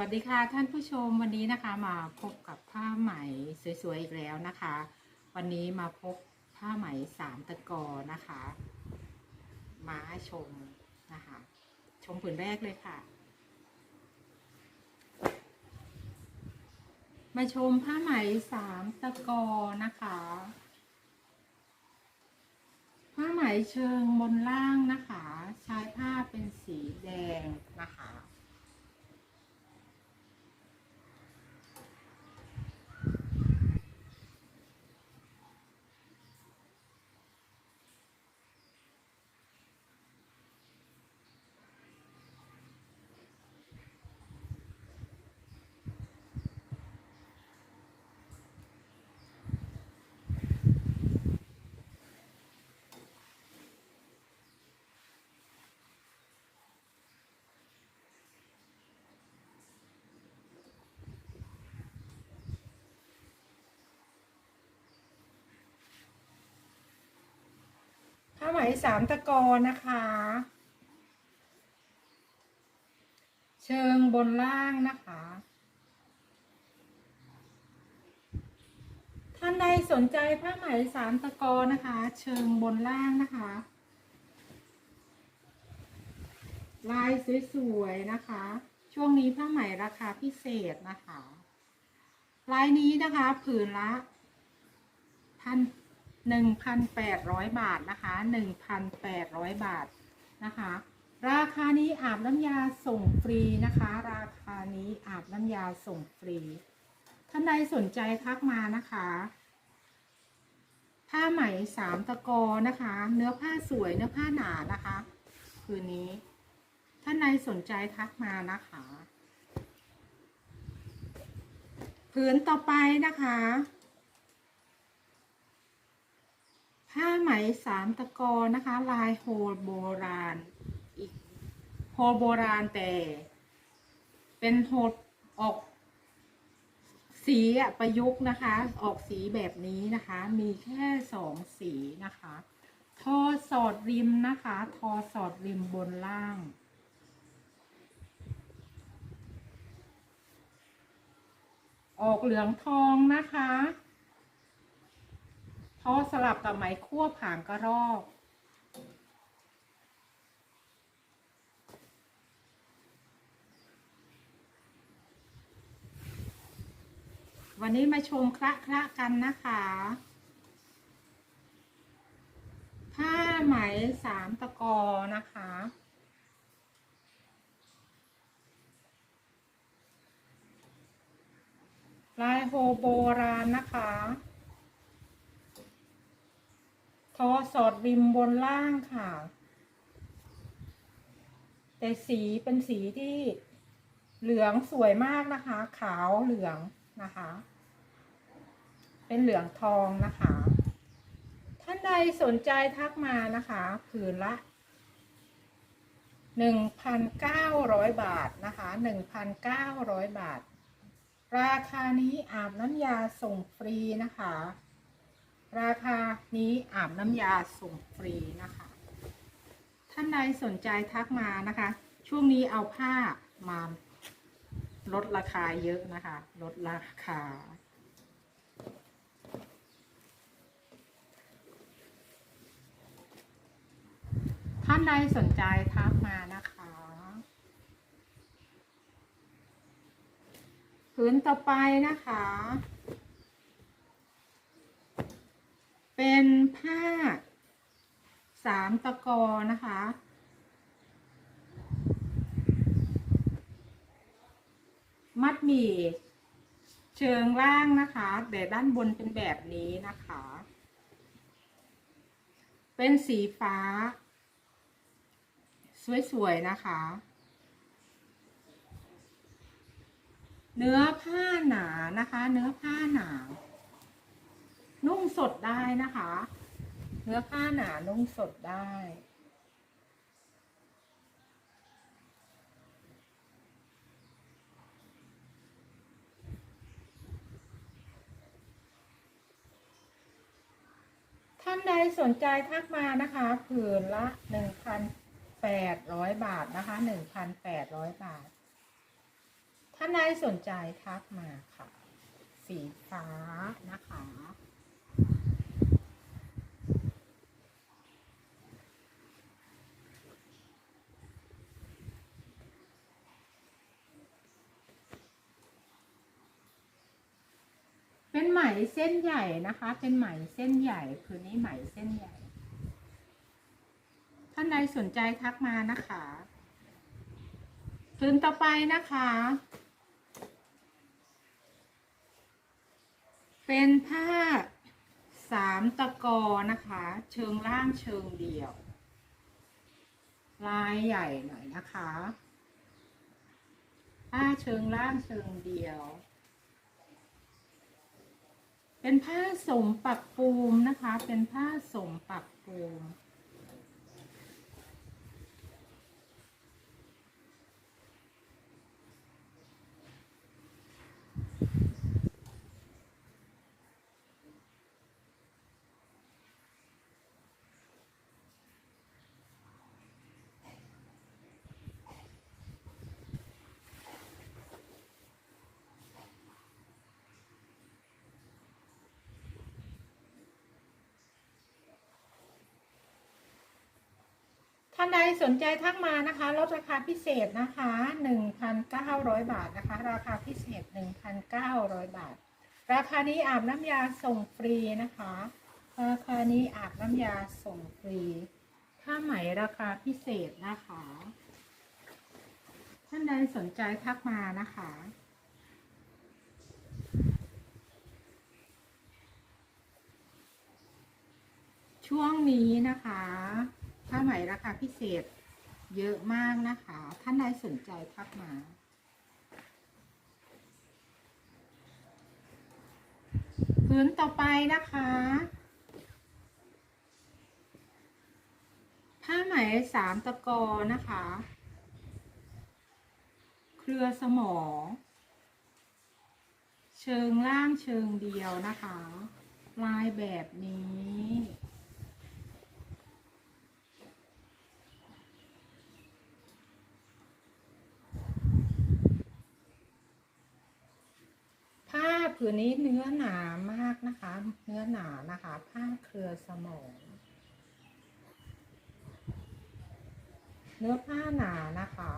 วัสดีค่ะท่านผู้ชมวันนี้นะคะมาพบกับผ้าไหมสวยๆอีกแล้วนะคะ วันนี้มาพบผ้าไหมสามตะกอนะคะ มาชมนะคะ ชมผืนแรกเลยค่ะ มาชมผ้าไหมสามตะกอนะคะ ผ้าไหมเชิงบนล่างนะคะ ใช้ผ้าเป็นสีแดงนะคะ สามตะกอนะคะ เชิงบนล่างนะคะ ท่านใดสนใจผ้าไหมสามตะกอนะคะ เชิงบนล่างนะคะ ลายสวยๆนะคะ ช่วงนี้ผ้าไหมราคาพิเศษนะคะ ลายนี้นะคะ ผืนละพัน 1,800 บาทนะคะ 1,800 บาทนะคะ ราคานี้อาบน้ำยาส่งฟรีนะคะ ราคานี้อาบน้ำยาส่งฟรี ท่านใดสนใจทักมานะคะ ผ้าไหมสามตะกอนะคะ เนื้อผ้าสวยเนื้อผ้าหนานะคะ คืนนี้ ท่านใดสนใจทักมานะคะ ผืนต่อไปนะคะ ผ้าไหมสามตะกอนะคะ ลายโฮลโบราณ อีกโฮลโบราณแต่ เป็นโฮลออก สีอะประยุกต์นะคะ ออกสีแบบนี้นะคะ มีแค่สองสีนะคะ ทอสอดริมนะคะ ทอสอดริมบนล่างออกเหลืองทองนะคะ ทอสลับกับไหมคั่วผางกระรอก วันนี้มาชมคละคละกันนะคะ ผ้าไหมสามตะกอนะคะลายโฮโบราณนะคะ ทอสอดริมบนล่างค่ะ แต่สีเป็นสีที่เหลืองสวยมากนะคะ ขาวเหลืองนะคะ เป็นเหลืองทองนะคะ ท่านใดสนใจทักมานะคะผืนละ1,900บาทนะคะ1,900บาท ราคานี้อาบน้ำยาส่งฟรีนะคะ ราคานี้อาบน้ำยาส่งฟรีนะคะ ท่านใดสนใจทักมานะคะ ช่วงนี้เอาผ้ามาลดราคาเยอะนะคะ ลดราคา ท่านใดสนใจทักมานะคะผืนต่อไปนะคะ เป็นผ้าสามตะกอนะคะ มัดหมี่เชิงล่างนะคะ แต่ด้านบนเป็นแบบนี้นะคะ เป็นสีฟ้า สวยๆนะคะ เนื้อผ้าหนานะคะ เนื้อผ้าหนา นุ่งสดได้นะคะ เนื้อผ้าหนานุ่งสดได้ ท่านใดสนใจทักมานะคะ ผืนละหนึ่งพันแปดร้อยบาทนะคะหนึ่งพันแปดร้อยบาท ท่านใดสนใจทักมาค่ะ สีฟ้านะคะ ไหมเส้นใหญ่นะคะ เป็นไหมเส้นใหญ่คืนนี้ไหมเส้นใหญ่ ท่านใดสนใจทักมานะคะคืนต่อไปนะคะ เป็นผ้าสามตะกอนะคะ เชิงล่างเชิงเดี่ยว ลายใหญ่หน่อยนะคะ ผ้าเชิงล่างเชิงเดี่ยว เป็นผ้าสมปักปูมนะคะ เป็นผ้าสมปักปูม ท่านใดสนใจทักมานะคะลดราคาพิเศษนะคะ 1,900 บาทนะคะ ราคาพิเศษ 1,900 บาท ราคานี้อาบน้ำยาส่งฟรีนะคะ ราคานี้อาบน้ำยาส่งฟรีผ้าไหมราคาพิเศษนะคะ ท่านใดสนใจทักมานะคะช่วงนี้นะคะ มราคาพิเศษเยอะมากนะคะ ท่านใดสนใจทักมาพื้นต่อไปนะคะ ผ้าไหมสามตะกอนะคะ เครือสมอ เชิงล่างเชิงเดียวนะคะ ลายแบบนี้ ผ้าผืนนี้เนื้อหนามากนะคะ เนื้อหนานะคะ ผ้าเครือสมอง เนื้อผ้าหนานะคะ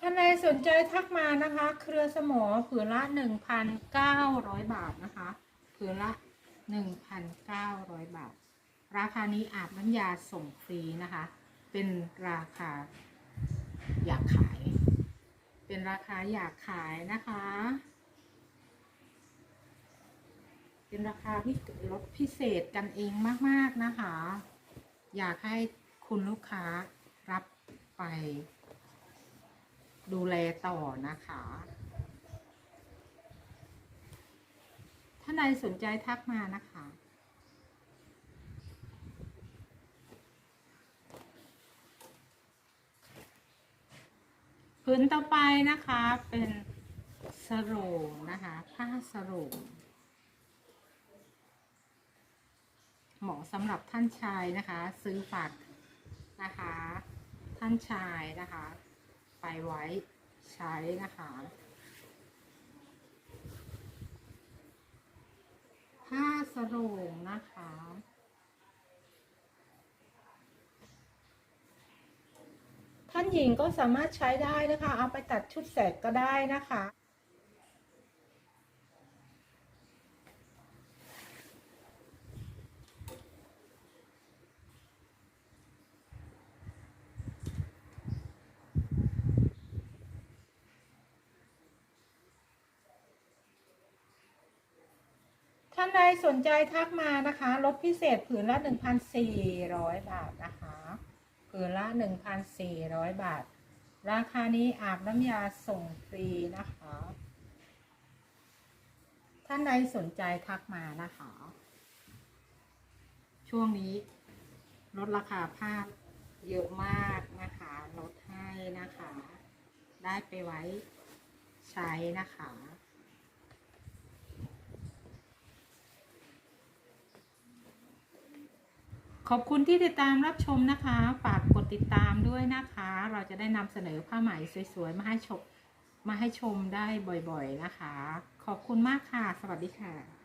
ท่านใดสนใจทักมานะคะ เครือสมอผืนละหนึ่งพันเก้าร้อยบาทนะคะผืนละหนึ่งพันเก้าร้อยบาท ราคานี้อาบน้ำยาส่งฟรีนะคะ เป็นราคาอยากขาย เป็นราคาอยากขายนะคะ เป็นราคาที่ลดพิเศษกันเองมาก ๆ นะคะ อยากให้คุณลูกค้ารับไป ดูแลต่อนะคะ ถ้าใดสนใจทักมานะคะพื้นต่อไปนะคะเป็นสโรงนะคะ ผ้าสโรงเหมาะสำหรับท่านชายนะคะ ซื้อฝากนะคะ ท่านชายนะคะ ไปไว้ใช้นะคะ ผ้าสโรงนะคะ ท่านหญิงก็สามารถใช้ได้นะคะ เอาไปตัดชุดแสกก็ได้นะคะ ท่านใดสนใจทักมานะคะ ลดพิเศษผืนละ 1,400 บาทนะคะ ผืนละ 1,400 บาท ราคานี้อาบน้ำยาส่งฟรีนะคะ ท่านใดสนใจทักมานะคะ ช่วงนี้ลดราคาผ้าเยอะมากนะคะ ลดให้นะคะ ได้ไปไว้ใช้นะคะ ขอบคุณที่ติดตามรับชมนะคะ ฝากกดติดตามด้วยนะคะ เราจะได้นำเสนอผ้าไหมสวยๆ มาให้ชม มาให้ชมได้บ่อยๆนะคะ ขอบคุณมากค่ะ สวัสดีค่ะ